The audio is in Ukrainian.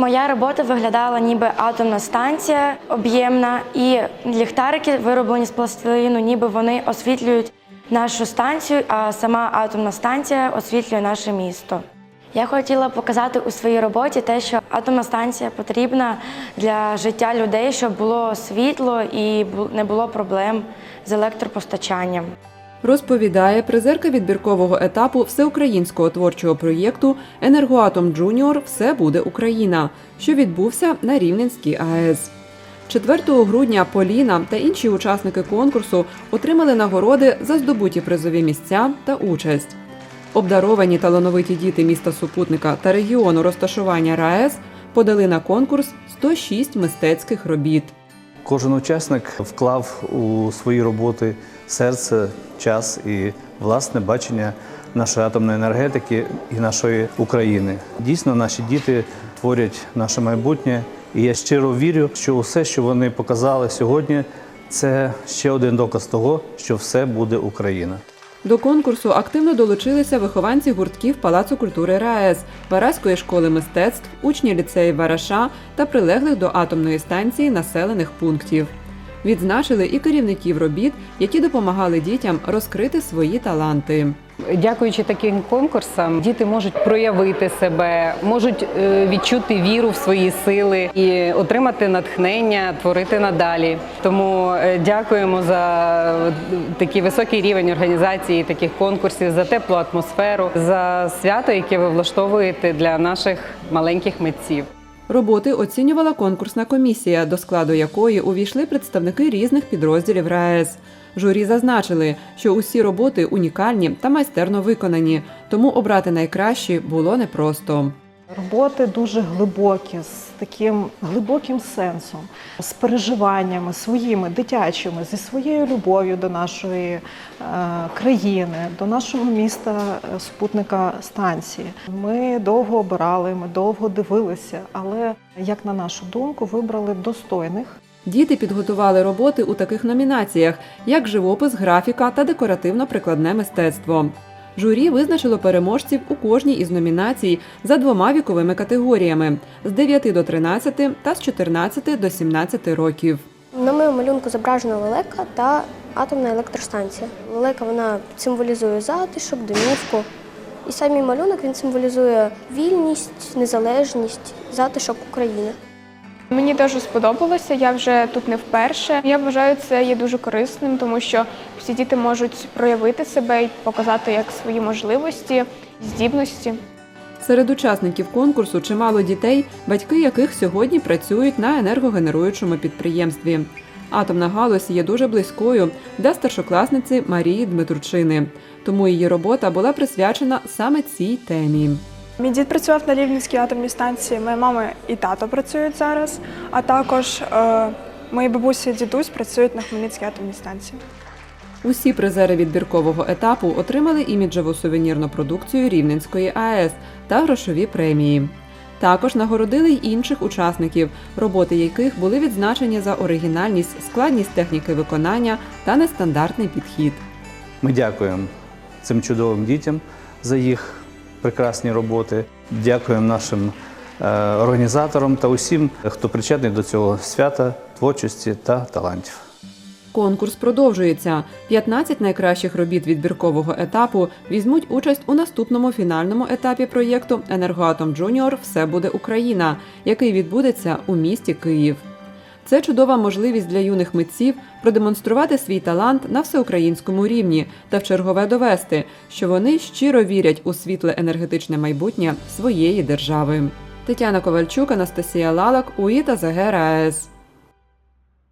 Моя робота виглядала ніби атомна станція об'ємна, і ліхтарики, вироблені з пластиліну, ніби вони освітлюють нашу станцію, а сама атомна станція освітлює наше місто. Я хотіла показати у своїй роботі те, що атомна станція потрібна для життя людей, щоб було світло і не було проблем з електропостачанням. Розповідає призерка відбіркового етапу всеукраїнського творчого проєкту Енергоатом Джуніор Все буде Україна, що відбувся на Рівненській АЕС. 4 грудня Поліна та інші учасники конкурсу отримали нагороди за здобуті призові місця та участь. Обдаровані талановиті діти міста супутника та регіону розташування РаЕС подали на конкурс 106 мистецьких робіт. Кожен учасник вклав у свої роботи серце, час і власне бачення нашої атомної енергетики і нашої України. Дійсно, наші діти творять наше майбутнє, і я щиро вірю, що усе, що вони показали сьогодні, це ще один доказ того, що все буде Україна. До конкурсу активно долучилися вихованці гуртків Палацу культури РаЕС, Вараської школи мистецтв, учні ліцеїв Вараша та прилеглих до атомної станції населених пунктів. Відзначили і керівників робіт, які допомагали дітям розкрити свої таланти. Дякуючи таким конкурсам, діти можуть проявити себе, можуть е, відчути віру в свої сили і отримати натхнення, творити надалі. Тому е, дякуємо за е, такий високий рівень організації таких конкурсів, за теплу атмосферу, за свято, яке ви влаштовуєте для наших маленьких митців. Роботи оцінювала конкурсна комісія, до складу якої увійшли представники різних підрозділів РаЕС. Журі зазначили, що усі роботи унікальні та майстерно виконані, тому обрати найкращі було непросто. Роботи дуже глибокі, з таким глибоким сенсом, з переживаннями своїми дитячими, зі своєю любов'ю до нашої е, країни, до нашого міста е, спутника станції. Ми довго обирали, ми довго дивилися, але як на нашу думку, вибрали достойних. Діти підготували роботи у таких номінаціях, як живопис, графіка та декоративно-прикладне мистецтво. Журі визначило переможців у кожній із номінацій за двома віковими категоріями з 9 до 13 та з 14 до 17 років. На моєму малюнку зображена лелека та атомна електростанція. Лелека вона символізує затишок, домівку. І самий малюнок він символізує вільність, незалежність, затишок України. Мені дуже сподобалося, я вже тут не вперше. Я вважаю, це є дуже корисним, тому що всі діти можуть проявити себе і показати як свої можливості, здібності. Серед учасників конкурсу чимало дітей, батьки яких сьогодні працюють на енергогенеруючому підприємстві. Атомна галузь є дуже близькою для старшокласниці Марії Дмитручини, тому її робота була присвячена саме цій темі. Мій дід працював на Рівненській атомній станції. Моя мама і тато працюють зараз, а також е, мої бабусі і дідусь працюють на Хмельницькій атомній станції. Усі призери відбіркового етапу отримали іміджеву сувенірну продукцію Рівненської АЕС та грошові премії. Також нагородили й інших учасників, роботи яких були відзначені за оригінальність, складність техніки виконання та нестандартний підхід. Ми дякуємо цим чудовим дітям за їх прекрасні роботи. Дякуємо нашим е, організаторам та усім, хто причетний до цього свята, творчості та талантів. Конкурс продовжується. 15 найкращих робіт відбіркового етапу візьмуть участь у наступному фінальному етапі проєкту Енергоатом Джуніор Все буде Україна, який відбудеться у місті Київ. Це чудова можливість для юних митців продемонструвати свій талант на всеукраїнському рівні та в чергове довести, що вони щиро вірять у світле енергетичне майбутнє своєї держави. Тетяна Ковальчук, Анастасія Лалак, УІТА ЗГРАЕС.